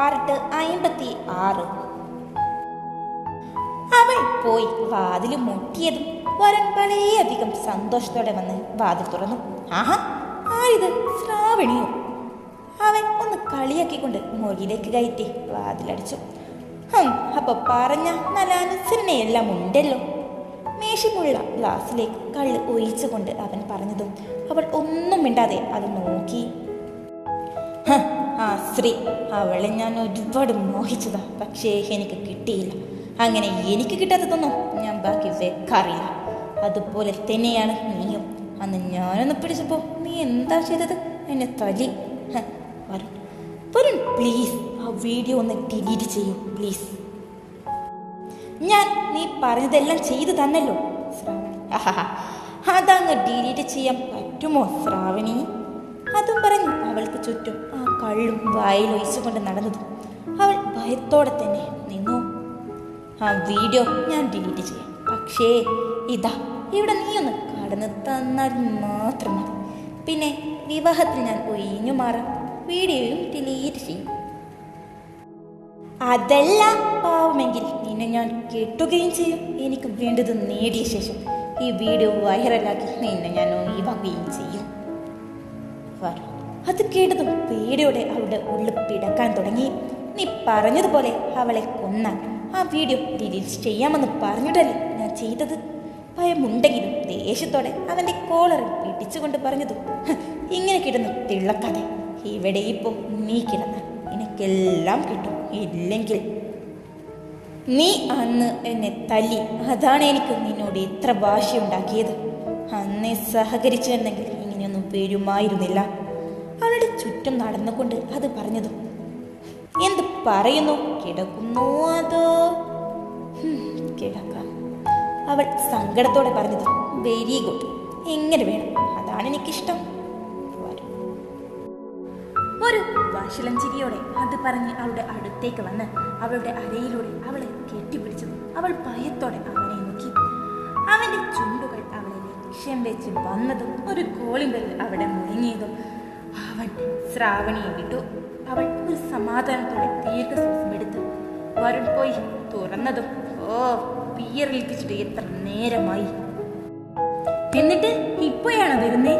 Part അമ്പത്തി ആറ് അവൾ പോയി വാതിൽ മുട്ടിയതും വരൻ വളരെയധികം സന്തോഷത്തോടെ വന്ന് വാതിൽ തുറന്നു. ആഹാ ആരിത്? ശ്രാവണിയോ? അവൻ ഒന്ന് കളിയാക്കിക്കൊണ്ട് മുറിയിലേക്ക് കയറ്റി വാതിലടിച്ചു. അപ്പൊ പറഞ്ഞ നല്ല അനുസരണയെല്ലാം ഉണ്ടല്ലോ. മേശമുള്ള ഗ്ലാസ്സിലേക്ക് കള്ള് ഒഴിച്ചുകൊണ്ട് അവൻ പറഞ്ഞതും അവൾ ഒന്നും മിണ്ടാതെ അത് നോക്കി. ആ സ്ത്രീ അവളെ ഞാൻ ഒരുപാട് മോഹിച്ചതാ. പക്ഷേ എനിക്ക് കിട്ടിയില്ല. അങ്ങനെ എനിക്ക് കിട്ടാത്തതൊന്നും ഞാൻ ബാക്കി വെക്കാറില്ല. അതുപോലെ തന്നെയാണ് നീയും. അന്ന് ഞാനൊന്ന് പിടിച്ചപ്പോൾ നീ എന്താ ചെയ്തത്? എന്നെ തലി വരുൺ വരുൺ പ്ലീസ് ആ വീഡിയോ ഒന്ന് ഡിലീറ്റ് ചെയ്യൂ പ്ലീസ് ഞാൻ നീ പറഞ്ഞതെല്ലാം ചെയ്തു തന്നല്ലോ ശ്രാവണി. അതങ്ങ് ഡിലീറ്റ് ചെയ്യാൻ പറ്റുമോ ശ്രാവണി? അതും പറഞ്ഞു അവൾക്ക് ചുറ്റും ആ കള്ളും വായിലൊഴിച്ചുകൊണ്ട് നടന്നതും. അവൾ ഭയത്തോടെ തന്നെ നിന്നു? ആ വീഡിയോ ഞാൻ ഡിലീറ്റ് ചെയ്യാം. പക്ഷേ ഇതാ ഇവിടെ നീ ഒന്ന് കടന്ന് തന്നാൽ മാത്രം മതി. പിന്നെ വിവാഹത്തിൽ ഞാൻ ഒഴിഞ്ഞു മാറാം. വീഡിയോയും ഡിലീറ്റ് ചെയ്യും. അതല്ല പാവമെങ്കിൽ നിന്നെ ഞാൻ കെട്ടുകയും ചെയ്യും. എനിക്ക് വേണ്ടത് നേടിയ ശേഷം ഈ വീഡിയോ വൈറലാക്കി നിന്നെ ഞാൻ ഒഴിവാക്കുകയും ചെയ്യും. വരൂ. അത് കേട്ടതും പേടിയോടെ അവളുടെ ഉള്ളിൽ പിടക്കാൻ തുടങ്ങി. നീ പറഞ്ഞതുപോലെ അവളെ കൊന്നാൽ ആ വീഡിയോ ഡിലീറ്റ് ചെയ്യാമെന്ന് പറഞ്ഞിട്ടല്ലേ ഞാൻ ചെയ്തത്? ഭയമുണ്ടെങ്കിലും ദേഷ്യത്തോടെ അവന്റെ കോളറിൽ പിടിച്ചുകൊണ്ട് പറഞ്ഞതു "ഹ്, ഇങ്ങനെ കിടന്ന് തിള്ളക്കാതെ ഇവിടെ ഇപ്പോൾ നീ കിടന്നാൽ നിനക്കെല്ലാം കിട്ടും. ഇല്ലെങ്കിൽ നീ അന്ന് എന്നെ തല്ലി. അതാണ് എനിക്ക് നിന്നോട് ഇത്ര ഭാഷയുണ്ടാക്കിയത് അന്നേ സഹകരിച്ചിരുന്നെങ്കിൽ ഇങ്ങനെയൊന്നും വരുമായിരുന്നില്ല അവളുടെ ചുറ്റും നടന്നുകൊണ്ട് അത് പറഞ്ഞതും. എന്ത് പറയുന്നു? കിടക്കുന്നു അതോ? കിടക്കാം. അവൾ സങ്കടത്തോടെ പറഞ്ഞത് വെരി ഗുഡ്. എങ്ങനെ വേണം? അതാണ് എനിക്കിഷ്ടം. ഒരു ചിരിയോടെ അത് പറഞ്ഞ് അവളുടെ അടുത്തേക്ക് വന്ന് അവളുടെ അരയിലൂടെ അവളെ കെട്ടിപ്പിടിച്ചു അവൾ ഭയത്തോടെ അവനെ നോക്കി. അവന്റെ അവളെ ലക്ഷ്യം വെച്ച് വന്നതും ഒരു കോളിമ്പൽ അവിടെ മുഴങ്ങിയതും അവൻ ശ്രാവണിയെ വിട്ടു. അവൾ ഒരു സമാധാനത്തോടെ ദീർഘശ്വാസം എടുത്ത് വരുൺ പോയി തുറന്നതും ഓ പിയറിൽപ്പിച്ചിട്ട് എത്ര നേരമായി? എന്നിട്ട് ഇപ്പോഴാണ് വരുന്നേ?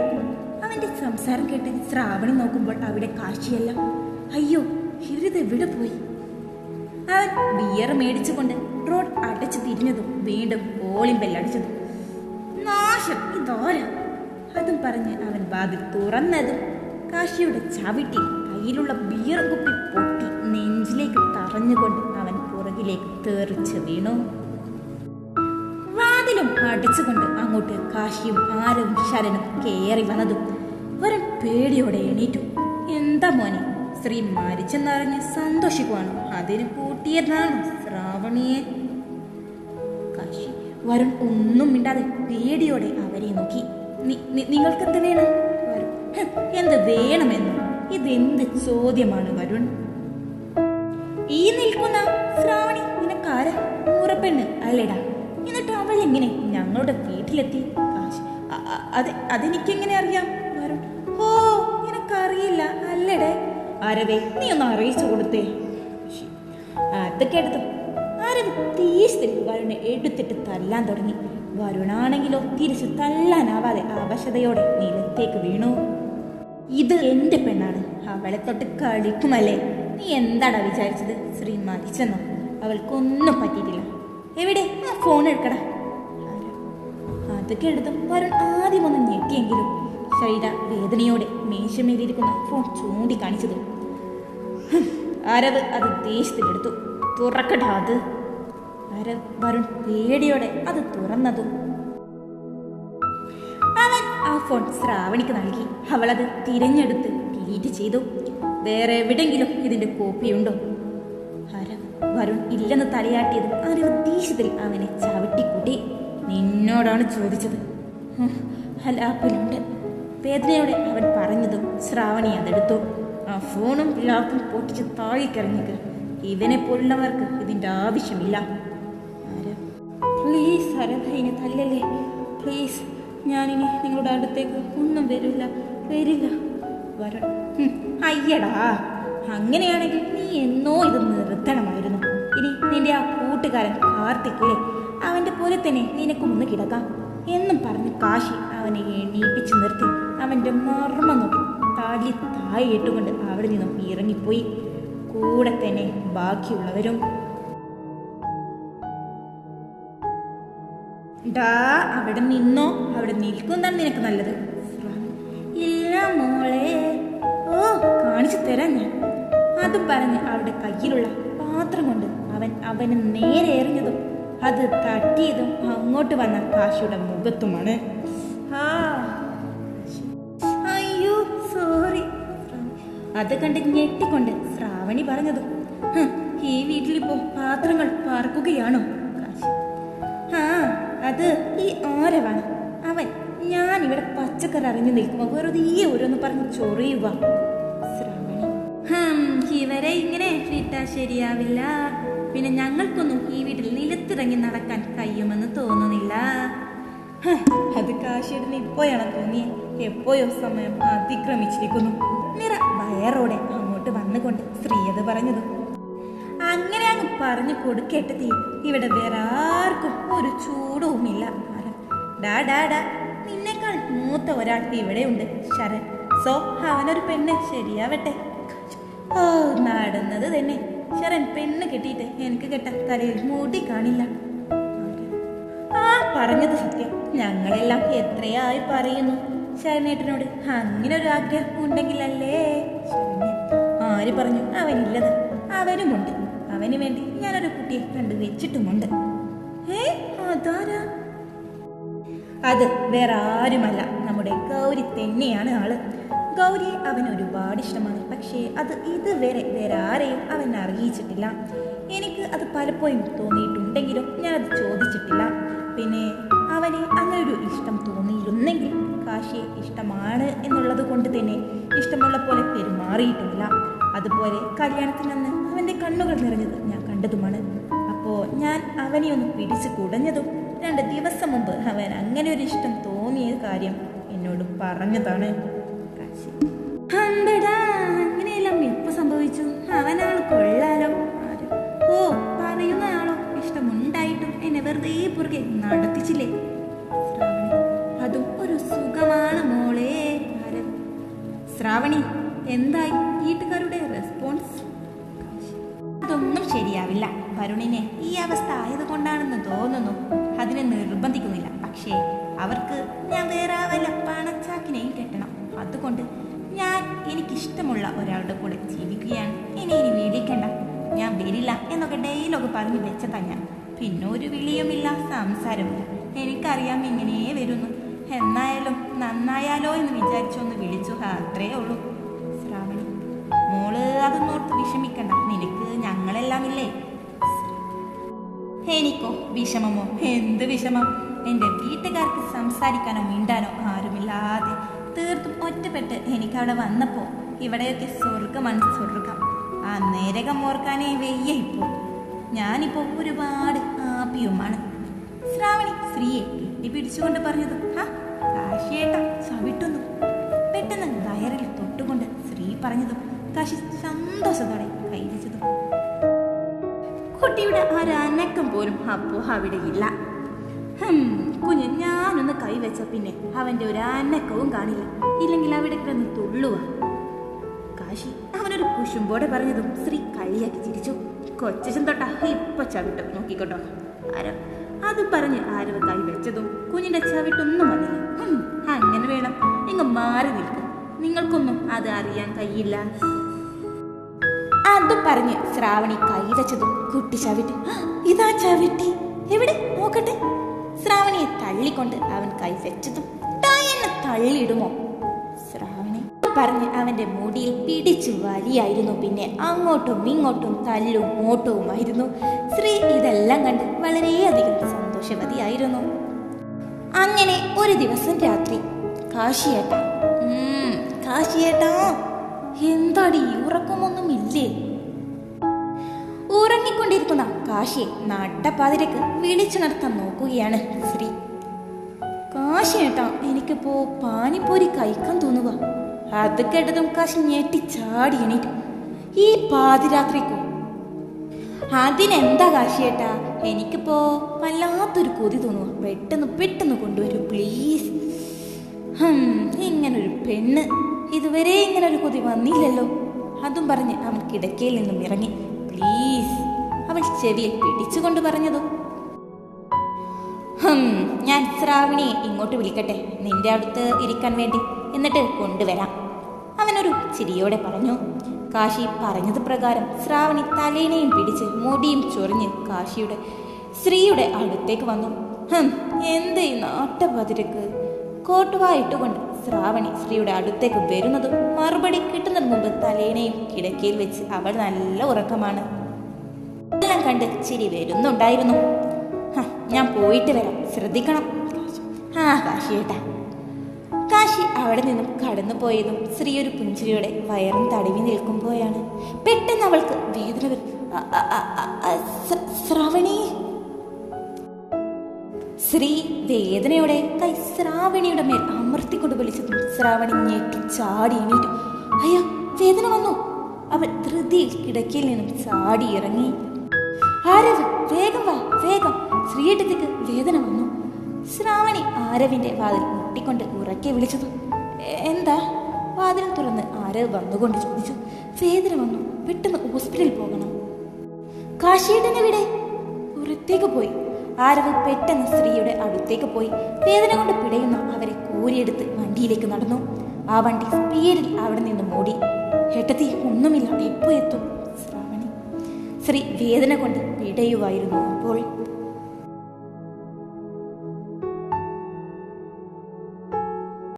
അവന്റെ സംസാരം കേട്ട് ശ്രാവണി നോക്കുമ്പോൾ അവിടെ കാഴ്ചയല്ല അയ്യോ ഹരിത് വിട പോയി? അവൻ ബിയർ മേടിച്ചുകൊണ്ട് റോഡ് അടച്ചു തിരിഞ്ഞതും വീണ്ടും കോളിംഗ് ഇതോരാ അതും പറഞ്ഞ് അവൻ വാതിൽ തുറന്നതും കാശിയുടെ ചവിട്ടി കയ്യിലുള്ള ബിയർ കുപ്പി പൊട്ടി നെഞ്ചിലേക്ക് തറഞ്ഞുകൊണ്ട് അവൻ പുറകിലേക്ക് തെറിച്ച് വീണു. വാതിലും അടിച്ചുകൊണ്ട് അങ്ങോട്ട് കാശിയും ആരവും ശരനും കയറി വന്നതും ഒരൻ പേടിയോടെ എണീറ്റു. എന്താ മോനെ? സ്ത്രീ മരിച്ചെന്നറിഞ്ഞ് സന്തോഷിക്കുവാണോ? അതിന് കൂട്ടിയതാണ് ശ്രാവണിയെ. വരുൺ ഒന്നും മിണ്ടാതെ പേടിയോടെ അവരെ നോക്കി. "നി- നി- നിങ്ങൾക്ക് എന്ത് വേണം വരും. "ഹ്, എന്ത് വേണമെന്ന്. ഇതെന്ത് ചോദ്യമാണ് വരുൺ? ഈ നിൽക്കുന്ന ശ്രാവണി നിനക്കാര? മുറപ്പെണ്ണ് അല്ലേടാ? എന്നിട്ട് അവൾ എങ്ങനെ ഞങ്ങളുടെ വീട്ടിലെത്തി? അത് അതെനിക്കെങ്ങനെ അറിയാം? വരുൺ ഓ നിനക്കറിയില്ല അല്ലേടേ? ആരവേ നീ ഒന്ന് അറിയിച്ചു കൊടുത്തേ. അത് കേട്ടതും ആരവ് ദേഷ്യത്തിൽ വരുണെ എടുത്തിട്ട് തല്ലാൻ തുടങ്ങി. വരുണാണെങ്കിലോ തിരിച്ചു തല്ലാനാവാതെ അവശതയോടെ നിലത്തേക്ക് വീണു. ഇത് എന്റെ പെണ്ണാണ്. അവളെ തൊട്ട് കളിക്കുമല്ലേ? നീ എന്താടാ വിചാരിച്ചത്? ശ്രീ മരിച്ചെന്നോ അവൾക്കൊന്നും പറ്റിയിട്ടില്ല. എവിടെ? ആ ഫോൺ എടുക്കടാ. അതൊക്കെ എടുത്തും വരുൺ ആദ്യം ഒന്ന് ഞെട്ടിയെങ്കിലും ശൈല വേദനയോടെ മേശമേലിരിക്കുന്ന ഫോൺ ചൂണ്ടിക്കാണിച്ചതും. ആരവ് അത് ദേഷ്യത്തിലെടുത്തു. തുറക്കടാ അത്. ആരവ് വരുൺ പേടിയോടെ അത് തുറന്നതും അവൻ ആ ഫോൺ ശ്രാവണിക്ക് നൽകി. അവളത് തിരഞ്ഞെടുത്ത് ഡിലീറ്റ് ചെയ്തു. വേറെ എവിടെങ്കിലും ഇതിന്റെ കോപ്പിയുണ്ടോ ഹരം വരുൺ ഇല്ലെന്ന് തലയാട്ടിയത് ആരവ് ദേഷ്യത്തിൽ അവനെ ചവിട്ടിക്കൂട്ടി. നിന്നോടാണ് ചോദിച്ചത്. ഹലാപ്പിലുണ്ട് വേദനയോടെ അവൻ പറഞ്ഞതും ശ്രാവണി അതെടുത്തു. ആ ഫോണും ലാപ്പും പൊട്ടിച്ച് താഴേക്കിറങ്ങിക്ക് ഇവനെ പോലുള്ളവർക്ക് ഇതിന്റെ ആവശ്യമില്ല. ആരാ പ്ലീസ് ഹരധൈനെ തല്ലല്ലേ? പ്ലീസ് ഞാനിനി നിങ്ങളുടെ അടുത്തേക്ക് ഒന്നും വരില്ല വരില്ല. വരണം. അയ്യടാ. അങ്ങനെയാണെങ്കിൽ നീ എന്നോ ഇത് നിർത്തണമായിരുന്നു ഇനി നിന്റെ ആ കൂട്ടുകാരൻ കാർത്തിക്കില്ലേ അവന്റെ പോലെ തന്നെ നിനക്കൊന്ന് കിടക്കാം. എന്നും പറഞ്ഞ് കാശി അവനെ എണീപ്പിച്ച് നിർത്തി. അവന്റെ മർമ്മം നോക്കി താലി തായി ഇട്ടുകൊണ്ട് അവിടെ നിന്നും ഇറങ്ങിപ്പോയി. കൂടെ തന്നെ ബാക്കിയുള്ളവരും ഡാ അവിടെ നിന്നോ? അവിടെ നിൽക്കുന്നതാണ് നിനക്ക് നല്ലത്. ഇല്ല മോളെ. ഓ കാണിച്ചു തരാം ഞാൻ. അത് പറഞ്ഞ് അവളുടെ കയ്യിലുള്ള പാത്രം കൊണ്ട് അവൻ അവന് നേരെ എറിഞ്ഞതും അത് തട്ടിയതും അങ്ങോട്ട് വന്ന കാശിയുടെ മുഖത്തുമാണ്. ആ. അയ്യോ സോറി അത് കണ്ട് ഞെട്ടിക്കൊണ്ട് ശ്രാവണി പറഞ്ഞതും "ഹ്, ഈ വീട്ടിലിപ്പോ പാത്രങ്ങൾ പാർക്കുകയാണോ അത് ഈ ആരവാണ് അവൻ ഞാൻ ഇവിടെ പച്ചക്കറി അറിഞ്ഞു നിൽക്കുമ്പോ വെറുതെ ഓരോന്ന് പറഞ്ഞ് ചൊറിയുക. ഇവരെ ഇങ്ങനെ വിട്ടാ ശരിയാവില്ല. പിന്നെ ഞങ്ങൾക്കൊന്നും ഈ വീട്ടിൽ നിലത്തിറങ്ങി നടക്കാൻ കഴിയുമെന്ന് തോന്നുന്നില്ല. അത് കാശിയിടുന്ന ഇപ്പോഴാണ് തോന്നിയ. എപ്പോഴോ സമയം അതിക്രമിച്ചിരിക്കുന്നു. നിറ വയറോടെ അങ്ങോട്ട് വന്നുകൊണ്ട് അത് പറഞ്ഞതും അങ്ങനെ അങ്ങ് പറഞ്ഞു കൊടുക്കട്ടെ തീ ഇവിടെ വേറെ ആർക്കും ഒരു ചൂടവുമില്ല ഡാ ഡാ ഡാ. നിന്നേക്കാൾ മൂത്ത ഒരാൾ ഇവിടെയുണ്ട് ശരൺ. സോ അവനൊരു പെണ്ണ് ശരിയാവട്ടെ. ഓ നടന്നത് തന്നെ. ശരൺ പെണ്ണ് കെട്ടിയിട്ട് എനിക്ക് കെട്ട തലയിൽ മൂടി കാണില്ല. ആ പറഞ്ഞത് സത്യം. ഞങ്ങളെല്ലാം എത്രയായി പറയുന്നു. ശരണേട്ടനോട് അങ്ങനെ ഒരു ആഗ്രഹം ഉണ്ടെങ്കിലല്ലേ ആര് പറഞ്ഞു? അവനില്ലത്. അവനുമുണ്ട്. അവന് വേണ്ടി ഞാനൊരു കുട്ടിയെ കണ്ടു വെച്ചിട്ടുമുണ്ട്. ഏ അതാരാ? അത് വേറെ ആരുമല്ല. നമ്മുടെ ഗൗരി തന്നെയാണ് ആൾ. ഗൗരിയെ അവൻ ഒരുപാട് ഇഷ്ടമാണ്. പക്ഷേ അത് ഇതുവരെ വേറെ ആരെയും അവൻ അറിയിച്ചിട്ടില്ല. എനിക്ക് അത് പലപ്പോഴും തോന്നിയിട്ടുണ്ടെങ്കിലും ഞാൻ അത് ചോദിച്ചിട്ടില്ല. പിന്നെ അവന് അങ്ങനെ ഒരു ഇഷ്ടം തോന്നിയിരുന്നെങ്കിൽ കാശിയെ ഇഷ്ടമാണ് എന്നുള്ളത് കൊണ്ട് തന്നെ ഇഷ്ടമുള്ള പോലെ പെരുമാറിയിട്ടില്ല അതുപോലെ കല്യാണത്തിനന്ന് അവന്റെ കണ്ണുകൾ നിറഞ്ഞത് ഞാൻ കണ്ടതുമാണ്. അപ്പോൾ ഞാൻ അവനെ ഒന്ന് പിടിച്ച് കുടഞ്ഞതും രണ്ട് ദിവസം മുമ്പ് അവൻ അങ്ങനെ ഒരു ഇഷ്ടം തോന്നിയ കാര്യം എന്നോട് പറഞ്ഞതാണ്. കാശി. അമ്പടാ അങ്ങനെയെല്ലാം എപ്പോ സംഭവിച്ചു? അവനാൾ കൊള്ളാലോ? ഓ പറയുന്ന ആളോ ഇഷ്ടമുണ്ടായിട്ടും എന്നെ വെറുതെ പുറകെ നടത്തിച്ചില്ലേ? അതും ഒരു സുഖമാണ് മോളെ? ശ്രാവണി എന്തായി? അതൊന്നും ശരിയാവില്ല. വരുണിനെ ഈ അവസ്ഥ ആയതുകൊണ്ടാണെന്ന് തോന്നുന്നു. അതിനെ നിർബന്ധിക്കുന്നില്ല. പക്ഷേ അവർക്ക് ഞാൻ വേറെ വല്ല പണച്ചാക്കിനെയും കെട്ടണം. അതുകൊണ്ട് ഞാൻ എനിക്കിഷ്ടമുള്ള ഒരാളുടെ കൂടെ ജീവിക്കുകയാണ്. ഇനി ഇനി വിളിക്കണ്ട ഞാൻ വരില്ല എന്നൊക്കെ ഡെയിലൊക്കെ പറഞ്ഞ് വെച്ചതാ ഞാൻ. പിന്നെ ഒരു വിളിയുമില്ല സംസാരമില്ല എനിക്കറിയാം ഇങ്ങനെയേ വരുന്നു. എന്നായാലും നന്നായാലോ എന്ന് വിചാരിച്ചൊന്ന് വിളിച്ചു അത്രേ ഉള്ളൂ. മോൾ അതൊന്നും ഓർത്ത് വിഷമിക്കണ്ട. നിനക്ക് ഞങ്ങളെല്ലാം ഇല്ലേ എനിക്കോ? വിഷമമോ? എന്ത് വിഷമം? എന്റെ വീട്ടുകാർക്ക് സംസാരിക്കാനോ മിണ്ടാനോ ആരുമില്ലാതെ തീർത്തും ഒറ്റപ്പെട്ട് എനിക്കവിടെ വന്നപ്പോൾ ഇവിടെയൊക്കെ സ്വർഗമാണ് സ്വർഗം ആ നേരകം ഓർക്കാനേ വയ്യ ഇപ്പോൾ ഞാനിപ്പോൾ ഒരുപാട് ആപ്പിയുമാണ്. ശ്രാവണി സ്ത്രീയെ കെട്ടിപ്പിടിച്ചുകൊണ്ട് പറഞ്ഞത് ഹാ കാശിയേട്ട ചവിട്ടുന്നു. പെട്ടെന്ന് വയറിൽ തൊട്ടുകൊണ്ട് സ്ത്രീ പറഞ്ഞതും കാശി സന്തോഷത്തോടെ കൈവച്ചതും കുട്ടിയുടെ ഒരനക്കം പോലും അപ്പോ അവിടെ ഇല്ല ഹും, കുഞ്ഞ് ഞാനൊന്ന് കൈവച്ച പിന്നെ അവന്റെ ഒരു അനക്കവും കാണില്ല. ഇല്ലെങ്കിൽ അവിടെ കിടന്ന് തുള്ളുക കാശി അവനൊരു കുശുമ്പോടെ പറഞ്ഞതും ശ്രീ കളിയാക്കി ചിരിച്ചു. കൊച്ചൻ തൊട്ട ഇപ്പൊ ചവിട്ടും നോക്കിക്കോട്ടോ ആരോ? അത് പറഞ്ഞ് ആരവ കൈ വെച്ചതും കുഞ്ഞിന്റെ ചവിട്ടൊന്നും ഹും, അങ്ങനെ വേണം നിങ്ങൾ മാറി നിൽക്കും നിങ്ങൾക്കൊന്നും അത് അറിയാൻ കഴിയില്ല. അത് പറഞ്ഞ് ശ്രാവണി കൈവച്ചതും കുട്ടി ചവിട്ടി. "ആ, ഇതാ ചവിട്ടി. എവിടെ? നോക്കട്ടെ. ശ്രാവണിയെ തള്ളിക്കൊണ്ട് അവൻ കൈ വെച്ചതും തള്ളിയിടുമോ? ശ്രാവണി പറഞ്ഞ് അവന്റെ മുടിയിൽ പിടിച്ചു വലിയായിരുന്നു. പിന്നെ അങ്ങോട്ടും ഇങ്ങോട്ടും തല്ലും ഓട്ടവുമായിരുന്നു. ശ്രീ ഇതെല്ലാം കണ്ട് വളരെയധികം സന്തോഷവതിയായിരുന്നു. അങ്ങനെ ഒരു ദിവസം രാത്രി കാശിയേട്ട. കാശിയേട്ടാ എന്താടി ഉറക്കമൊന്നും ഇല്ലേ ഉറങ്ങിക്കൊണ്ടിരിക്കുന്ന കാശിയെ നട്ടപ്പാതിരക്ക് വിളിച്ചുണർത്താൻ നോക്കുകയാണ് ശ്രീ. കാശി ഏട്ടാ എനിക്കിപ്പോ പാനിപ്പൂരി കഴിക്കാൻ തോന്നുക അത് കേട്ടതും കാശി ഞെട്ടി ചാടി എണീറ്റു. ഈ പാതിരാത്രിക്കോ? അതിനെന്താ കാശിയേട്ടാ എനിക്കിപ്പോ വല്ലാത്തൊരു കൊതി തോന്നുക പെട്ടെന്ന് പെട്ടെന്ന് കൊണ്ടുവരൂ പ്ലീസ് ഇങ്ങനൊരു പെണ്ണ്. ഇതുവരെ ഇങ്ങനൊരു കൊതി വന്നില്ലല്ലോ. അതും പറഞ്ഞ് അവൻ കിടക്കയിൽ നിന്നും ഇറങ്ങി. പ്ലീസ് അവൻ ചെവിയിൽ പിടിച്ചുകൊണ്ട് പറഞ്ഞതോ. ഞാൻ ശ്രാവണിയെ ഇങ്ങോട്ട് വിളിക്കട്ടെ. നിന്റെ അടുത്ത് ഇരിക്കാൻ വേണ്ടി. എന്നിട്ട് കൊണ്ടുവരാം. അവനൊരു ചിരിയോടെ പറഞ്ഞു. കാശി പറഞ്ഞത് പ്രകാരം ശ്രാവണി തലേനെയും പിടിച്ച് മുടിയും ചൊറിഞ്ഞ് കാശിയുടെ ശ്രീയുടെ അടുത്തേക്ക് വന്നു. ഹം എന്ത് നാട്ടപതിരക്ക്? കോട്ടുവായിട്ടുകൊണ്ട് ശ്രാവണി ശ്രീയുടെ അടുത്തേക്ക് വരുന്നതും മറുപടി കിട്ടുന്നതിന് മുമ്പ് തലേനെയും കിടക്കയിൽ വെച്ച് അവൾ നല്ല ഉറക്കമാണ്. എല്ലാം കണ്ട് ചിരി വരുന്നുണ്ടായിരുന്നു. ഞാൻ പോയിട്ട് വരാം. ശ്രദ്ധിക്കണം. ആ കാശിയേട്ടാ കാശി അവിടെ നിന്നും കടന്നു പോയതും ശ്രീ ഒരു പുഞ്ചിരിയോടെ വയറും തടവി നിൽക്കുമ്പോഴാണ്. പെട്ടെന്ന് അവൾക്ക് വേദന ശ്രാവണി. ശ്രീ വേദനയോടെ കൈ ശ്രാവണിയുടെ മേൽ അമർത്തിക്കൊണ്ട് വിളിച്ചതും ശ്രാവണി ഞെട്ടി ചാടി എണീറ്റു. അയ്യോ വേദന വന്നു. അവൻ ധൃതിയിൽ കിടക്കയിൽ നിന്നും ചാടി ഇറങ്ങി. ആരവ് വേഗം വാ വേഗം. ശ്രീയേട്ടത്തേക്ക് വേദന വന്നു. ശ്രാവണി ആരവിന്റെ വാതിൽ മുട്ടിക്കൊണ്ട് ഉറക്കെ വിളിച്ചതു എന്താ? വാതിൽ തുറന്ന് ആരവ് വന്നുകൊണ്ട് ചോദിച്ചു വേദന വന്നു പെട്ടെന്ന് ഹോസ്പിറ്റലിൽ പോകണം. കാശിയേട്ടനെവിടെ പുറത്തേക്ക് പോയി. ആരവ് പെട്ടെന്ന് സ്ത്രീയുടെ അടുത്തേക്ക് പോയി. വേദന കൊണ്ട് പിടയുന്ന അവരെ കോരിയെടുത്ത് വണ്ടിയിലേക്ക് നടന്നു. ആ വണ്ടി സ്പീഡിൽ അവിടെ നിന്ന് മൂടി. ഹെട്ടത്തി ഒന്നുമില്ല എപ്പോ എത്തും? ശ്രാവണി. ശ്രീ വേദന കൊണ്ട് പിടയുമായിരുന്നു അപ്പോൾ.